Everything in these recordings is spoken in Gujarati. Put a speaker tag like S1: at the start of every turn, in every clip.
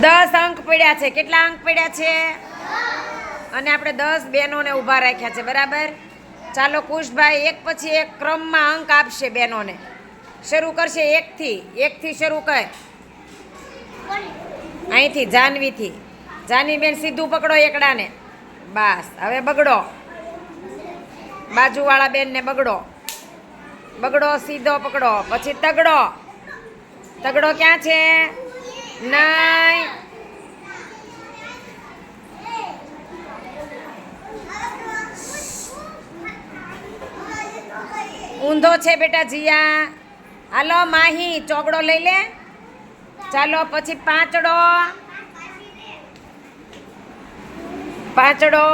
S1: દસ અંક પડ્યા છે. કેટલા અંક પડ્યા છે? અને આપણે દસ બહેનોને ઊભા રાખ્યા છે, બરાબર? ચાલો કુશભાઈ એક પછી એક ક્રમમાં અંક આપશે બહેનોને. શરૂ કરશે એકથી. એકથી શરૂ કર. અહીંથી, જાનવીથી. જાનવીબેન સીધું પકડો એકડાને. બસ, હવે બગડો. બાજુવાળા બેનને બગડો. બગડો, સીધો પકડો. પછી તગડો. તગડો ક્યાં છે? નહીં ઊંધો છે બેટા જીયા. હાલો, માહી, ચોગડો લઈ લે. ચાલો, પછી પાંચડો. પાંચડો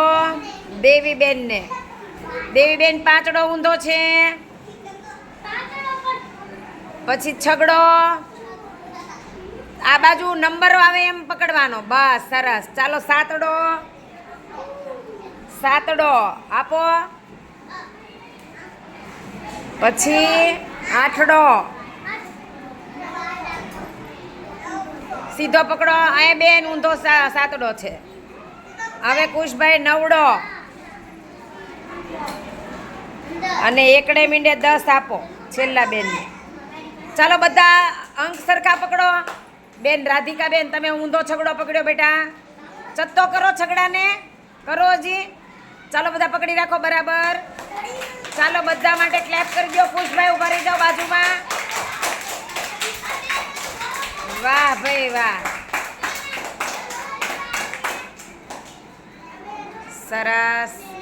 S1: દેવીબેનને. દેવીબેન, પાંચડો ઊંધો છે. પછી છગડો. આ બાજુ નંબર આવે એમ પકડવાનો. બસ, સરસ. ચાલો, સાતડો. સાતડો. આપો. પછી આઠડો. સીધો પકડો. અહીંયા બેન ઊંધો સાતડો છે. હવે કુશભાઈ નવડો. અને એકડે મીંડે દસ આપો, છેલ્લા બેનને. ચાલો, બધા અંક સરખા પકડો. બેન રાધિકા બેન, તમે ઊંધો છગડો પકડ્યો બેટા. ચત્તો કરો છગડાને. કરો હજી ચાલો બધા પકડી રાખો બરાબર. ચાલો બધા માટે ક્લેપ કરી દો ખુશભાઈ ઊભા રહી જાઓ બાજુમાં. વાહ ભાઈ વાહ. સરસ.